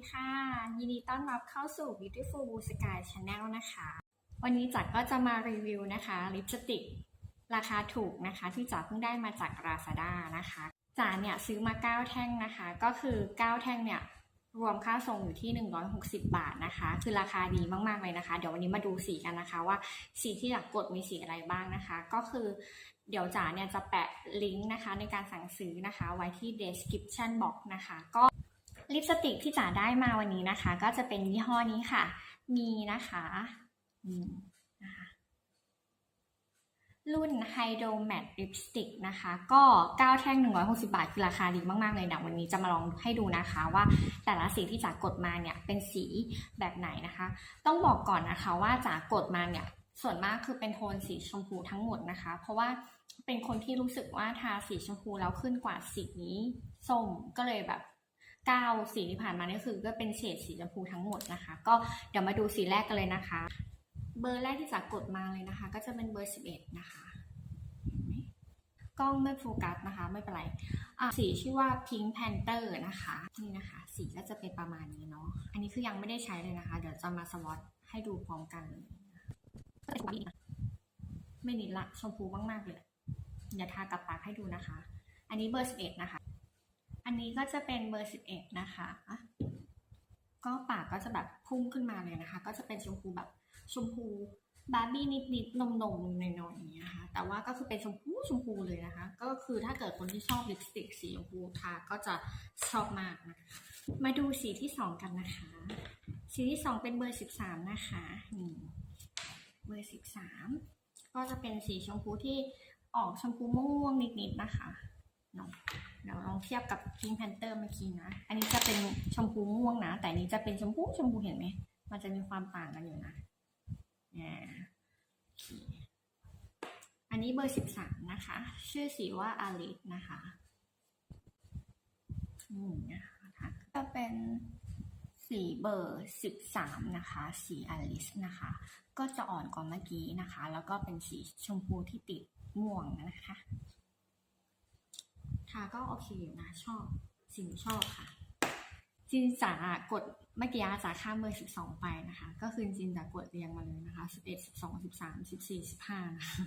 ดีค่ะ ยินดีต้อนรับเข้าสู่ Beautiful Blue Sky Channel นะคะ วันนี้จักก็จะมารีวิวนะคะ ลิปสติก ราคาถูกนะคะ ที่จ๋าเพิ่งได้มาจาก Lazada นะคะจ๋าเนี่ยซื้อมา 9 แท่งนะคะ ก็คือ 9 แท่งเนี่ย รวมค่าส่งอยู่ที่ 160 บาทนะคะ คือราคาดีมากๆเลยนะคะ เดี๋ยววันนี้มาดูสีกันนะคะ ว่าสีที่อยากกดมีสีอะไรบ้างนะคะ ก็คือเดี๋ยวจ๋าเนี่ยจะแปะลิงก์นะคะในการสั่งซื้อนะคะ ไว้ที่ description box นะคะ ก็ ลิปสติกที่จ๋าได้มาวันนี้นะคะ ก็จะเป็นยี่ห้อนี้ค่ะ มีนะคะนี่นะคะรุ่น Hydro Matte Lipstick นะคะ ก็ 9 แท่ง 160 บาท คือราคาดีมาก ๆ เลยนะ วันนี้จะมาลองให้ดูนะคะว่าแต่ละสีที่จ๋ากดมาเนี่ย เป็นสีแบบไหนนะคะ ต้องบอกก่อนนะคะว่าจ๋ากดมาเนี่ย ส่วนมากคือเป็นโทนสีชมพูทั้งหมดนะคะ เพราะว่าเป็นคนที่รู้สึกว่าทาสีชมพูแล้วขึ้นกว่าสีนี้ส้มก็เลยแบบ ก้าสีที่ผ่านมานี่คือก็เป็นเฉดสีชมพูทั้งหมดนะคะ ก็เดี๋ยวมาดูสีแรกกันเลยนะคะ เบอร์แรกที่จ๋ากดมาเลยนะคะ ก็จะเป็นเบอร์ 11 นะคะเห็นไหมกล้องไม่โฟกัสนะคะไม่เป็นไรสีชื่อว่า Pink Panther นะคะนี่นะคะ สีก็จะเป็นประมาณนี้เนาะอันนี้คือยังไม่ได้ใช้เลยนะคะ เดี๋ยวจะมาสวอตให้ดูพร้อมกันเลยก็เป็นชมพูดีนะไม่นิดละชมพูมากๆเลยอย่าทากับปากให้ดูนะคะ อันนี้เบอร์11นะคะ อันนี้ก็จะเป็นเบอร์11นะคะ ก็ปากก็จะแบบพุ่งขึ้นมาเลยนะคะ ก็จะเป็นชมพูแบบชมพูบาร์บี้นิดๆนมๆหน่อยๆอย่างเงี้ยค่ะ แต่ว่าก็คือเป็นชมพูชมพูเลยนะคะ ก็คือถ้าเกิดคนที่ชอบลิปสติกสีชมพูทาก็จะชอบมากนะคะมาดูสีที่สองกันนะคะ สีที่สองเป็นเบอร์13นะคะนี่เบอร์13ก็จะเป็นสีชมพูที่ออกชมพูม่วงๆนิดๆนะคะ เนาะเดี๋ยวลองเทียบกับ Pink Panther เมื่อกี้นะ อันนี้จะเป็นชมพูม่วงนะ แต่นี้จะเป็นชมพูชมพูเห็นไหม มันจะมีความต่างกันอยู่นะอันนี้เบอร์สิบสามนะคะ ชื่อสีว่าอาริสนะคะอืมนะคะก็เป็นสีเบอร์สิบสามนะคะ สีอาริสนะคะ ก็จะอ่อนกว่าเมื่อกี้นะคะ แล้วก็เป็นสีชมพูที่ติดม่วงนะคะาก็โอเคอยู่นะชอบสิ่งชอบค่ะจินจ๋ากดเมื่อกี้จ๋าข้ามเบอร์สิบสองไปนะคะ ก็คือจินจ๋ากดเรียงมาเลยนะคะสิบเอ็ดสิบสองสิบสามสิบสี่สิบห้านะคะ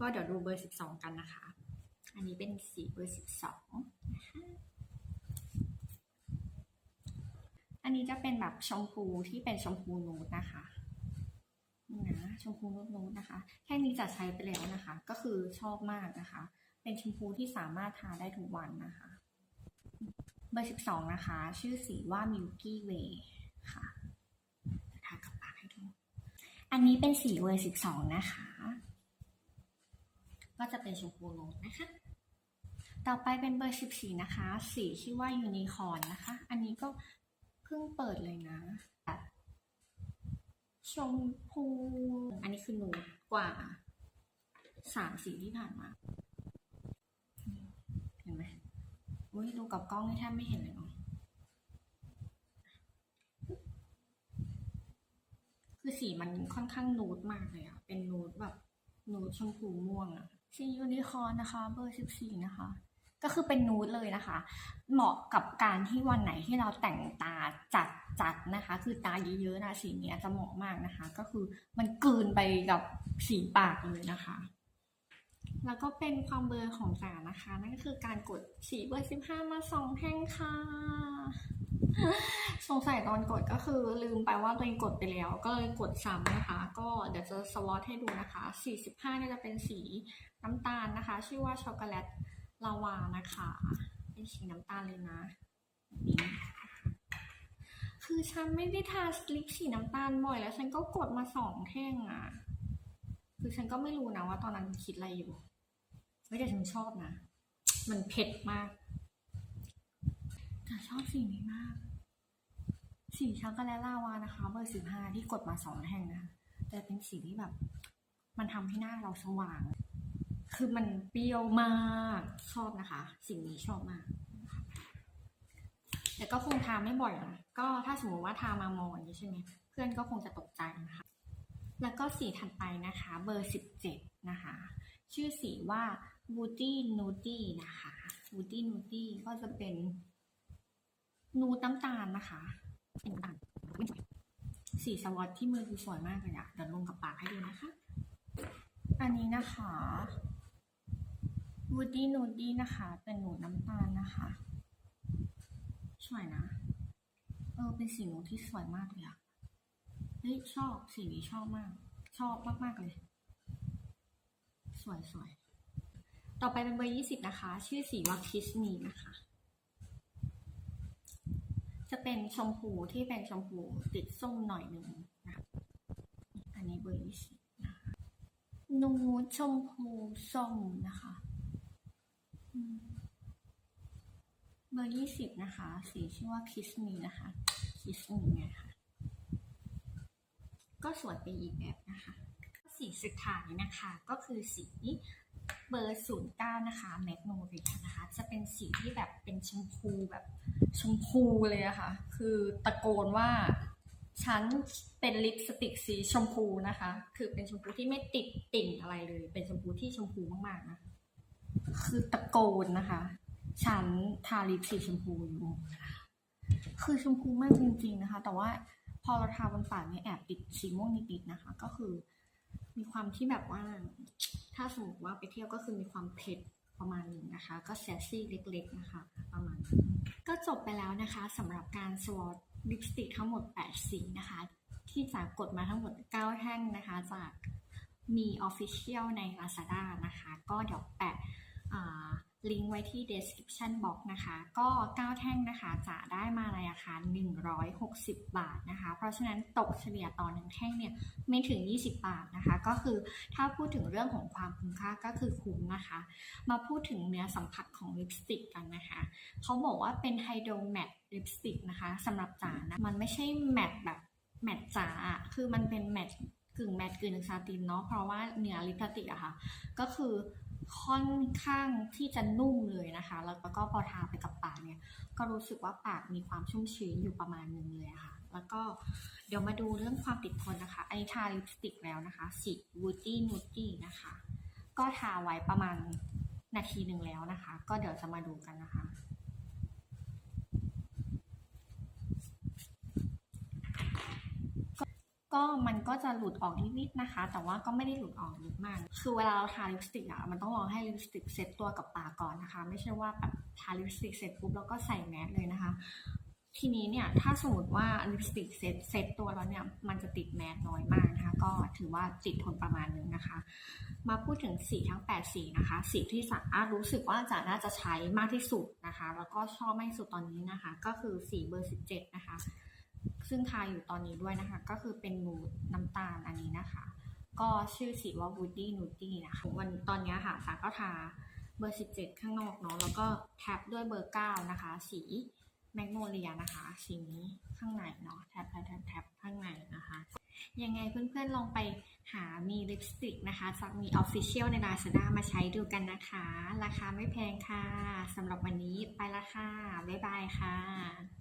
ก็เดี๋ยวดูเบอร์สิบสองกันนะคะ อันนี้เป็นสีเบอร์สิบสองนะคะอันนี้จะเป็นแบบชมพูที่เป็นชมพูนูดนะคะนี่นะชมพูนูดนูดนะคะ แค่นี้จะใช้ไปแล้วนะคะ ก็คือชอบมากนะคะ เป็นชมพูที่สามารถทาได้ทุกวันนะคะ เบอร์ 12 นะคะ ชื่อสีว่า Milky Way ค่ะทากับปากให้ดู อันนี้เป็นสีเบอร์ 12 นะคะ ก็จะเป็นชมพูนูดนะคะ ต่อไปเป็นเบอร์ 14 นะคะ สีชื่อว่า Unicorn นะคะ อันนี้ก็เพิ่งเปิดเลยนะชมพู อันนี้คือนูดกว่าสามสีที่ผ่านมา เห็นไหม อุ้ยดูกับกล้องนี่แทบไม่เห็นเลยเนาะคือสีมันค่อนข้างนูดมากเลยอะเป็นนูดแบบนูดชมพูม่วงอะสียูนิคอร์นนะคะ เบอร์สิบสี่นะคะ ก็คือเป็นนูดเลยนะคะ เหมาะกับการที่วันไหนที่เราแต่งตาจัดจัดนะคะ คือตาเยอะๆนะสีเนี้ยจะเหมาะมากนะคะ ก็คือมันกลืนไปกับสีปากเลยนะคะ แล้วก็เป็นความเบอร์ของจ๋านะคะ นั่นก็คือการกดสีเบอร์สิบห้ามาสองแท่งค่ะ สงสัยตอนกดก็คือลืมไปว่าตัวเองกดไปแล้ว ก็เลยกดซ้ำนะคะ ก็เดี๋ยวจะสวอตให้ดูนะคะสี่สิบห้าเนี่ยจะเป็นสีน้ำตาลนะคะ ชื่อว่าช็อกโกแลตลาวานะคะ เป็นสีน้ำตาลเลยนะนี้คือฉันไม่ได้ทาลิปสีน้ำตาลบ่อยแล้วฉันก็กดมาสองแท่งอะ คือฉันก็ไม่รู้นะว่าตอนนั้นคิดอะไรอยู่ เฮ้ยแต่ฉันชอบนะ มันเผ็ดมากแต่ชอบสีนี้มาก สีช็อกโกแลตลาวานะคะ เบอร์สิบห้าที่กดมาสองแท่งนะคะแต่เป็นสีที่แบบ มันทำให้หน้าเราสว่าง คือมันเปรี้ยวมากชอบนะคะ สิ่งนี้ชอบมากแต่ก็คงทาไม่บ่อยนะก็ถ้าสมมติว่าทามามอนนี้ใช่ไหมเพื่อนก็คงจะตกใจนะคะ แล้วก็สีถัดไปนะคะ เบอร์สิบเจ็ดนะคะ ชื่อสีว่า Woody Nudie นะคะ Woody Nudie ก็จะเป็น นูน้ำตาลนะคะสีสวอตที่มือคือสวยมากเลยอะเดี๋ยวลงกับปากให้ดูนะคะ อันนี้นะคะวูดดี้นูดดี้นะคะ เป็นหนูน้ำตาลนะคะสวยนะ เออ เป็นสีหนูที่สวยมากเลยอะเฮ้ยชอบสีนี้ชอบมาก ชอบมากๆเลย สวยสวย ต่อไปเป็นเบอร์ยี่สิบนะคะ ชื่อสีว่าคิสมีนะคะ จะเป็นชมพูที่เป็นชมพูติดส้มหน่อยหนึ่งนะอันนี้เบอร์ยี่สิบนะคะนูชมพูส้มนะคะเบอร์ยี่สิบนะคะ สีชื่อว่าคิสมีนะคะคิสมีไงคะก็สวยไปอีกแบบนะคะ สีสุดท้ายนะคะ ก็คือสี เบอร์ศูนย์เก้านะคะแมกโนเลียนะคะ จะเป็นสีที่แบบเป็นชมพูแบบชมพูเลยอะค่ะ คือตะโกนว่าฉันเป็นลิปสติกสีชมพูนะคะ คือเป็นชมพูที่ไม่ติดติ่งอะไรเลย เป็นชมพูที่ชมพูมากๆนะ คือตะโกนนะคะ ฉันทาลิปสีชมพูอยู่คะคือชมพูมากจริง ๆนะคะ แต่ว่าพอเราทาบนปากเนี่ยแอบติดสีม่วงนิดๆนะคะ ก็คือ มีความที่แบบว่า ถ้าสมมติว่าไปเที่ยวก็คือมีความเผ็ดประมาณหนึ่งนะคะ ก็แซซี่เล็กๆนะคะ ประมาณก็จบไปแล้วนะคะสำหรับการสวอตลิปสติกทั้งหมด 8 สีนะคะ ที่จากกดมาทั้งหมด 9 แท่งนะคะ จากมี Official ใน Lazada นะคะ ก็เดี๋ยวแปะ ลิงก์ไว้ที่ description box นะคะ ก็ 9 แท่งนะคะ จะได้มาในราคา 160 บาทนะคะ เพราะฉะนั้นตกเฉลี่ยต่อหนึ่งแท่งเนี่ยไม่ถึง 20 บาทนะคะ ก็คือถ้าพูดถึงเรื่องของความคุ้มค่าก็คือคุ้มนะคะ มาพูดถึงเนื้อสัมผัสของลิปสติกกันนะคะเขาบอกว่าเป็นไฮโดรแมตลิปสติกนะคะสำหรับจ๋านะมันไม่ใช่แมตแบบแมตจ๋าอะคือมันเป็นแมตกึ่งแมตกึ่งซาตินเนาะเพราะว่าเนื้อลิปสติกอะค่ะ ก็คือ ค่อนข้างที่จะนุ่มเลยนะคะ แล้วก็พอทาไปกับปากเนี่ยก็รู้สึกว่าปากมีความชุ่มชื้นอยู่ประมาณนึงเลยะค่ะ แล้วก็เดี๋ยวมาดูเรื่องความติดทนนะคะอันนี้ทาลิปสติกแล้วนะคะ สีวูตี้นูตี้นะคะ ก็ทาไว้ประมาณนาทีหนึ่งแล้วนะคะ ก็เดี๋ยวจะมาดูกันนะคะ ก็มันก็จะหลุดออกนิดๆนะคะ แต่ว่าก็ไม่ได้หลุดออกเยอะมาก คือเวลาเราทาลิปสติกอะมันต้องรอให้ลิปสติกเซ็ตตัวกับปากก่อนนะคะ ไม่ใช่ว่าแบบทาลิปสติกเสร็จปุ๊บแล้วก็ใส่แมสเลยนะคะทีนี้เนี่ยถ้าสมมติว่าลิปสติกเซ็ตเซ็ตตัวแล้วเนี่ยมันจะติดแมสน้อยมากนะคะ ก็ถือว่าติดทนประมาณนึงนะคะ มาพูดถึงสีทั้ง 8 สีนะคะ สีที่สาอารู้สึกว่าจะน่าจะใช้มากที่สุดนะคะ แล้วก็ชอบมากที่สุดตอนนี้นะคะ ก็คือสีเบอร์ 17 นะคะ ซึ่งทาอยู่ตอนนี้ด้วยนะคะ ก็คือเป็นนูดน้ำตาลอันนี้นะคะ ก็ชื่อสีว่า Woody Nudie นะคะ วันตอนนี้ค่ะสาก็ทาเบอร์ 17 ข้างนอกเนาะแล้วก็แท็บด้วยเบอร์ 9 นะคะ สีแมกโนเลียนะคะ สีนี้ข้างในเนาะแท็บแท็บแท็บแท็บข้างในนะคะ ยังไงเพื่อนๆลองไปหามีลิปสติกนะคะจากมี Official ใน Lazada มาใช้ดูกันนะคะ ราคาไม่แพงค่ะสำหรับวันนี้ไปละค่ะ บ๊ายบายค่ะ